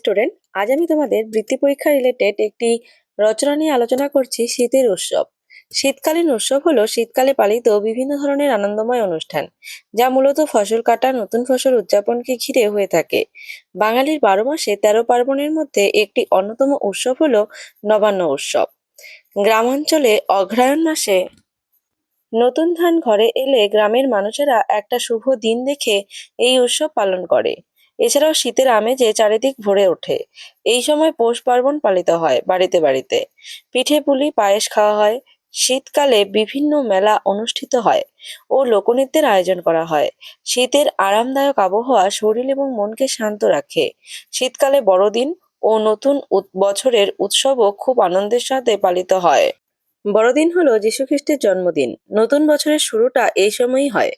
Student আজ আমি তোমাদের বৃত্তি পরীক্ষা রিলেটেড একটি রচনা নিয়ে আলোচনা করছি শীতের উৎসব। শীতকালীন উৎসব হলো শীতকালে পালিত বিভিন্ন ধরনের আনন্দময় অনুষ্ঠান, যা মূলত ফসল কাটা, নতুন ফসল উদযাপনকে ঘিরে হয়ে থাকে। বাঙালির বারো মাসে তেরো পার্বণের মধ্যে একটি অন্যতম উৎসব হলো নবান্ন উৎসব। গ্রামাঞ্চলে অগ্রহায়ণ মাসে নতুন ধান ঘরে এলে গ্রামের মানুষেরা একটা শুভ দিন দেখে এই উৎসব পালন করে। এছাড়াও শীতের আমেজে চারিদিক ভরে ওঠে। এই সময় পৌষ পার্বণ পালিত হয় বাড়িতে বাড়িতে। পিঠে পুলি, পায়েস খাওয়া হয়। শীতকালে বিভিন্ন মেলা অনুষ্ঠিত হয় ও লোকনৃত্যের আয়োজন করা হয়। শীতের আরামদায়ক আবহাওয়া শরীর এবং মনকে শান্ত রাখে। শীতকালে বড়দিন ও নতুন বছরের উৎসবও খুব আনন্দের সাথে পালিত হয়। বড়দিন হলো যীশুখ্রিস্টের জন্মদিন। নতুন বছরের শুরুটা এই সময়ই হয়।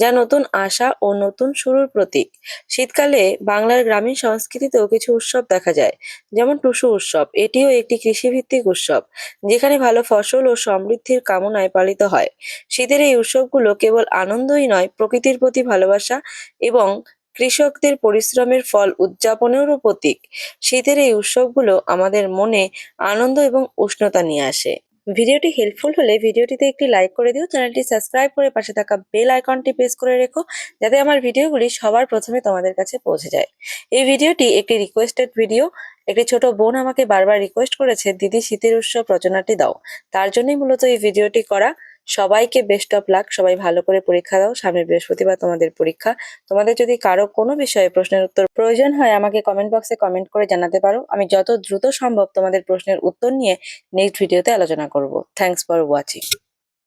যা নতুন আশা ও নতুন শুরুর প্রতীক। শীতকালে বাংলার গ্রামীণ সংস্কৃতিতেও কিছু উৎসব দেখা যায়, যেমন টুসু উৎসব। এটিও একটি কৃষিভিত্তিক উৎসব, যেখানে ভালো ফসল ও সমৃদ্ধির কামনায় পালিত হয়। শীতের এই উৎসবগুলো কেবল আনন্দই নয়, প্রকৃতির প্রতি ভালোবাসা এবং কৃষকদের পরিশ্রমের ফল উদযাপনেরও প্রতীক। শীতের এই উৎসবগুলো আমাদের মনে আনন্দ এবং উষ্ণতা নিয়ে আসে। ভিডিওটি হেল্পফুল হলে ভিডিওটিতে একটি লাইক করে দিও চ্যানেলটি সাবস্ক্রাইব করে পাশে থাকা বেল আইকনটি প্রেস করে রেখো, যাতে আমার ভিডিওগুলি সবার প্রথমে তোমাদের কাছে পৌঁছে যায়। এই ভিডিওটি একটি রিকোয়েস্টেড ভিডিও একটি ছোট বোন আমাকে বারবার রিকোয়েস্ট করেছে, দিদি, শীতের উৎসব রচনাটি দাও। তার জন্যই মূলত এই ভিডিওটি করা। সবাইকে বেস্ট অফ লাক সবাই ভালো করে পরীক্ষা দাও, সামনের বৃহস্পতিবার তোমাদের পরীক্ষা। তোমাদের যদি কারও কোনো বিষয়ে প্রশ্নের উত্তর প্রয়োজন হয়, আমাকে কমেন্ট বক্সে কমেন্ট করে জানাতে পারো। আমি যত দ্রুত সম্ভব তোমাদের প্রশ্নের উত্তর নিয়ে নেক্সট ভিডিওতে আলোচনা করব। Thanks for watching